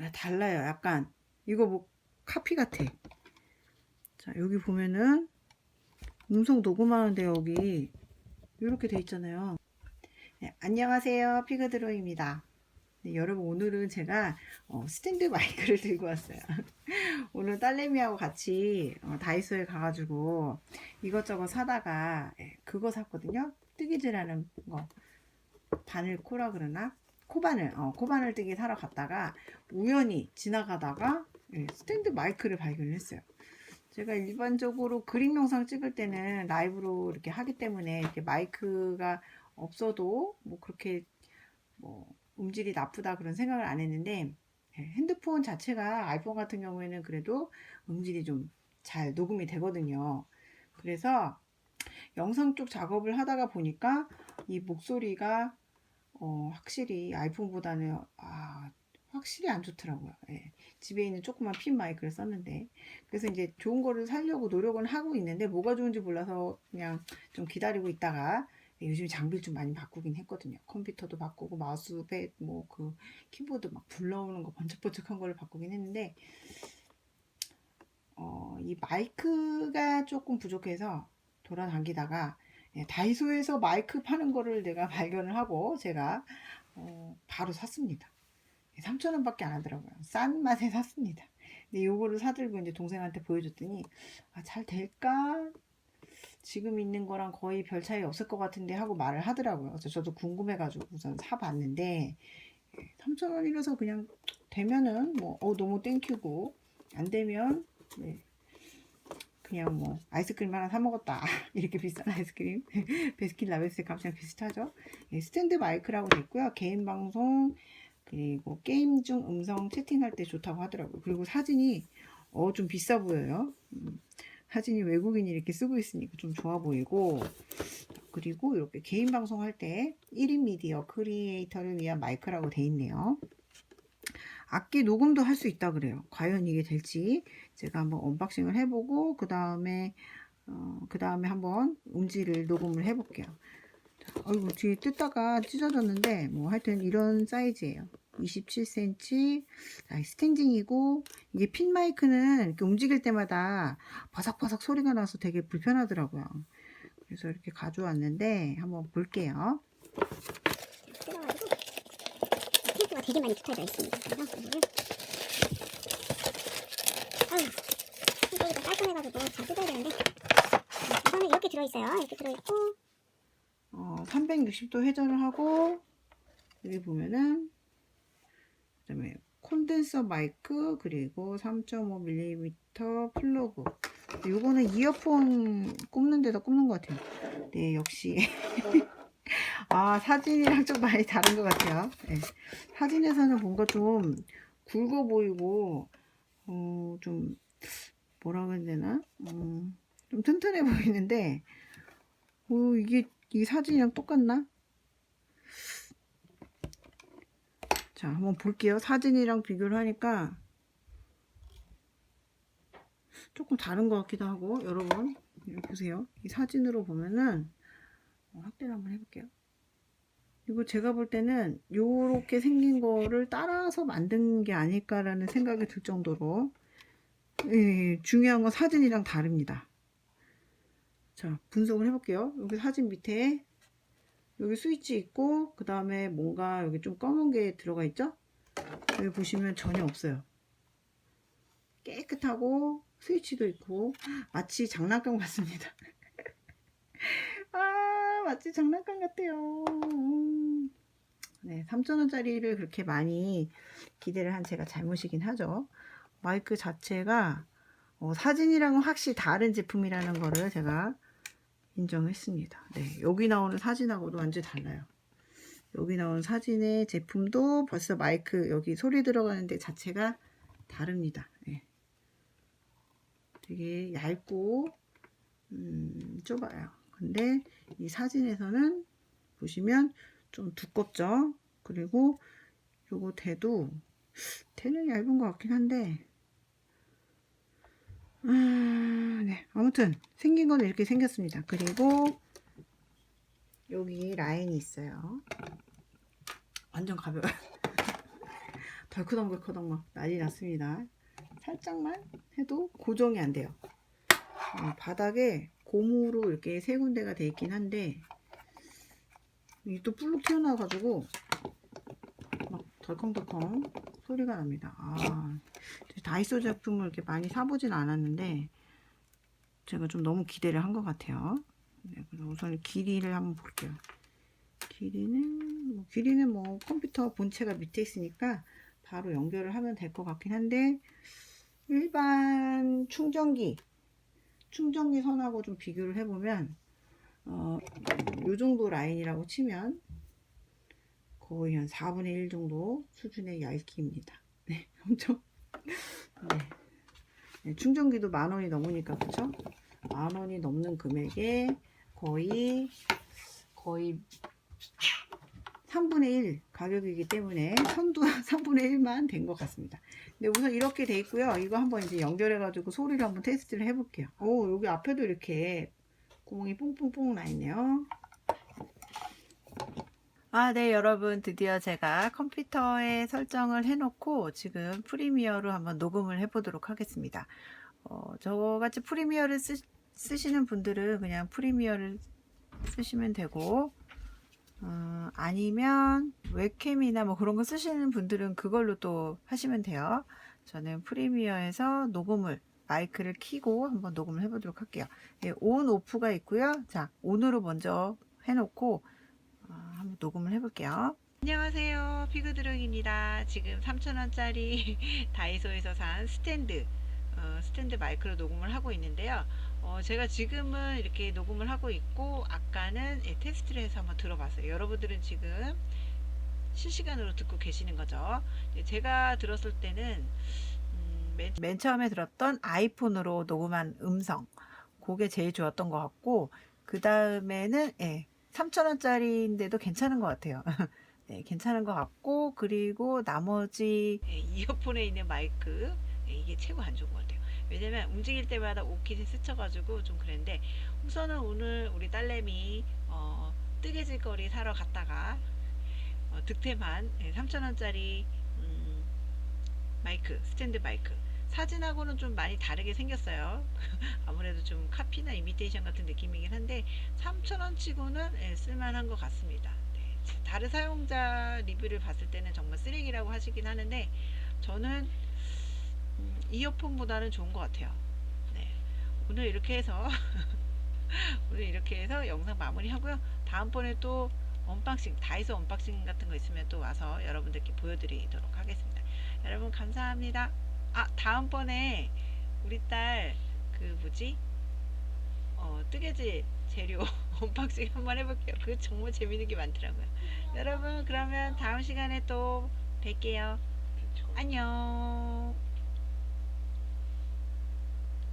아, 달라요. 약간 이거 뭐 카피 같아. 자 여기 보면은 음성 녹음하는데 여기 이렇게 돼 있잖아요. 네, 안녕하세요 피그드로입니다. 네, 여러분 오늘은 제가 어, 스탠드 마이크를 들고 왔어요. 오늘 딸내미하고 같이 어, 다이소에 가가지고 이것저것 사다가 예, 그거 샀거든요. 뜨개질하는 거 바늘 코라 그러나 코바늘 어, 코바늘 뜨기 사러 갔다가 우연히 지나가다가 예, 스탠드 마이크를 발견했어요. 제가 일반적으로 그림 영상 찍을 때는 라이브로 이렇게 하기 때문에 이렇게 마이크가 없어도 뭐 그렇게 뭐 음질이 나쁘다 그런 생각을 안 했는데 예, 핸드폰 자체가 아이폰 같은 경우에는 그래도 음질이 좀 잘 녹음이 되거든요. 그래서 영상 쪽 작업을 하다가 보니까 이 목소리가 어, 확실히 아이폰보다는 아, 확실히 안 좋더라고요. 예. 집에 있는 조그만 핀 마이크를 썼는데 그래서 이제 좋은 거를 살려고 노력은 하고 있는데 뭐가 좋은지 몰라서 그냥 좀 기다리고 있다가 예, 요즘 장비를 좀 많이 바꾸긴 했거든요. 컴퓨터도 바꾸고 마우스패드 뭐그 키보드 막 불러오는 거 번쩍번쩍한 거를 바꾸긴 했는데 어, 이 마이크가 조금 부족해서 돌아다니다가 예, 다이소에서 마이크 파는 거를 내가 발견을 하고 제가 어, 바로 샀습니다. 3,000원 밖에 안 하더라고요. 싼 맛에 샀습니다. 근데 요거를 사들고 이제 동생한테 보여줬더니 아, 잘 될까? 지금 있는 거랑 거의 별 차이 없을 것 같은데 하고 말을 하더라고요. 그래서 저도 궁금해가지고 우선 사봤는데 3,000원이라서 그냥 되면은 뭐 어, 너무 땡큐고 안 되면 네, 그냥 뭐 아이스크림 하나 사 먹었다 이렇게 비싼 아이스크림 베스킨라빈스 값이랑 비슷하죠. 예, 스탠드 마이크라고 돼 있고요. 개인 방송 그리고 게임 중 음성 채팅할 때 좋다고 하더라고요. 그리고 사진이 어 좀 비싸 보여요. 음, 사진이 외국인이 이렇게 쓰고 있으니까 좀 좋아 보이고 그리고 이렇게 개인 방송할 때 1인 미디어 크리에이터를 위한 마이크라고 돼 있네요. 악기 녹음도 할 수 있다 그래요. 과연 이게 될지 제가 한번 언박싱을 해보고 그 다음에 어, 그 다음에 한번 음질을 녹음을 해볼게요. 자, 아이고 뒤에 뜯다가 찢어졌는데 뭐 하여튼 이런 사이즈예요. 27cm 아, 스탠딩이고 이게 핀 마이크는 이렇게 움직일 때마다 바삭바삭 소리가 나서 되게 불편하더라고요. 그래서 이렇게 가져왔는데 한번 볼게요. 뜯어가지고 테이프가 되게 많이 붙어져 있습니다. 해가지고 잘 뜯어야 되는데 네, 이거는 이렇게 들어있어요. 이렇게 들어있고 어, 360도 회전을 하고 여기 보면은 그다음에 콘덴서 마이크 그리고 3.5mm 플러그 이거는 이어폰 꼽는 데다 꼽는 것 같아요 네 역시 아 사진이랑 좀 많이 다른 것 같아요 네. 사진에서는 뭔가 좀 굵어 보이고 어, 좀 뭐라 그래야 되나 음, 좀 튼튼해 보이는데 어, 이게 이 사진이랑 똑같나? 자, 한번 볼게요. 사진이랑 비교를 하니까 조금 다른 것 같기도 하고, 여러분, 이거 보세요. 이 사진으로 보면은, 어, 확대를 한번 해볼게요. 이거 제가 볼 때는 요렇게 생긴 거를 따라서 만든 게 아닐까라는 생각이 들 정도로, 예, 중요한 건 사진이랑 다릅니다. 자, 분석을 해볼게요. 여기 사진 밑에 여기 스위치 있고 그 다음에 뭔가 여기 좀 검은 게 들어가 있죠? 여기 보시면 전혀 없어요. 깨끗하고 스위치도 있고 마치 장난감 같습니다. 아 마치 장난감 같아요. 음. 네, 3,000원짜리를 그렇게 많이 기대를 한 제가 잘못이긴 하죠. 마이크 자체가 어, 사진이랑은 확실히 다른 제품이라는 거를 제가 인정했습니다. 네, 여기 나오는 사진하고도 완전 달라요. 여기 나오는 사진의 제품도 벌써 마이크 여기 소리 들어가는데 자체가 다릅니다. 네. 되게 얇고 음, 좁아요. 근데 이 사진에서는 보시면 좀 두껍죠. 그리고 요거 대도 대는 얇은 것 같긴 한데 아, 네. 아무튼 생긴 건 이렇게 생겼습니다. 그리고 여기 라인이 있어요. 완전 가벼워요. 덜커덩덜커덩 막 난리 났습니다. 살짝만 해도 고정이 안 돼요. 어, 바닥에 고무로 이렇게 세 군데가 돼 있긴 한데 이게 또 불룩 튀어나와가지고 막 덜컹덜컹 소리가 납니다. 아, 다이소 제품을 이렇게 많이 사보진 않았는데 제가 좀 너무 기대를 한 것 같아요. 네, 우선 길이를 한번 볼게요. 길이는 뭐 길이는 뭐 컴퓨터 본체가 밑에 있으니까 바로 연결을 하면 될 것 같긴 한데 일반 충전기 충전기 선하고 좀 비교를 해보면 어, 요 정도 라인이라고 치면 거의 한 4분의 1 정도 수준의 얇기입니다. 네, 엄청 네. 네, 충전기도 만 원이 넘으니까 그쵸? 만 원이 넘는 금액에 거의 거의 3분의 1 가격이기 때문에 선도 3분의 1만 된 것 같습니다. 네, 우선 이렇게 돼 있고요. 이거 한번 이제 연결해가지고 소리를 한번 테스트를 해볼게요. 오, 여기 앞에도 이렇게 구멍이 뽕뽕뽕 나 있네요. 아, 네, 여러분. 드디어 제가 컴퓨터에 설정을 해놓고 지금 프리미어로 한번 녹음을 해보도록 하겠습니다. 어, 저같이 프리미어를 쓰, 쓰시는 분들은 그냥 프리미어를 쓰시면 되고, 어, 아니면 웹캠이나 뭐 그런 거 쓰시는 분들은 그걸로 또 하시면 돼요. 저는 프리미어에서 녹음을 마이크를 키고 한번 녹음을 해보도록 할게요. 예, 온 오프가 있고요. 자, 온으로 먼저 해놓고 어, 한번 녹음을 해볼게요. 안녕하세요. 피그드릉입니다. 지금 3,000원짜리 다이소에서 산 스탠드, 어, 스탠드 마이크로 녹음을 하고 있는데요. 어, 제가 지금은 이렇게 녹음을 하고 있고, 아까는 예, 테스트를 해서 한번 들어봤어요. 여러분들은 지금 실시간으로 듣고 계시는 거죠. 예, 제가 들었을 때는 음, 맨, 맨 처음에 들었던 아이폰으로 녹음한 음성, 그게 제일 좋았던 것 같고, 그 다음에는 예, 3,000원짜리인데도 괜찮은 것 같아요. 네, 괜찮은 것 같고, 그리고 나머지 예, 이어폰에 있는 마이크, 예, 이게 최고 안 좋은 것 같아요. 왜냐면 움직일 때마다 오kit이 스쳐가지고 좀 그랬는데, 우선은 오늘 우리 딸내미, 어, 뜨개질 거리 사러 갔다가, 어, 득템한 3,000원짜리, 음, 마이크, 스탠드 마이크. 사진하고는 좀 많이 다르게 생겼어요. 아무래도 좀 카피나 이미테이션 같은 느낌이긴 한데 3,000원 치고는 예, 쓸만한 것 같습니다. 네, 다른 사용자 리뷰를 봤을 때는 정말 쓰레기라고 하시긴 하는데 저는 음, 이어폰보다는 좋은 것 같아요. 네, 오늘 이렇게 해서 오늘 이렇게 해서 영상 마무리하고요. 다음번에 또 언박싱, 다이소 언박싱 같은 거 있으면 또 와서 여러분들께 보여드리도록 하겠습니다. 여러분 감사합니다. 아 다음번에 우리 딸 그 뭐지? 어 뜨개질 재료 언박싱 한번 해볼게요. 그 정말 재밌는 게 많더라고요. 여러분 그러면 다음 시간에 또 뵐게요. 안녕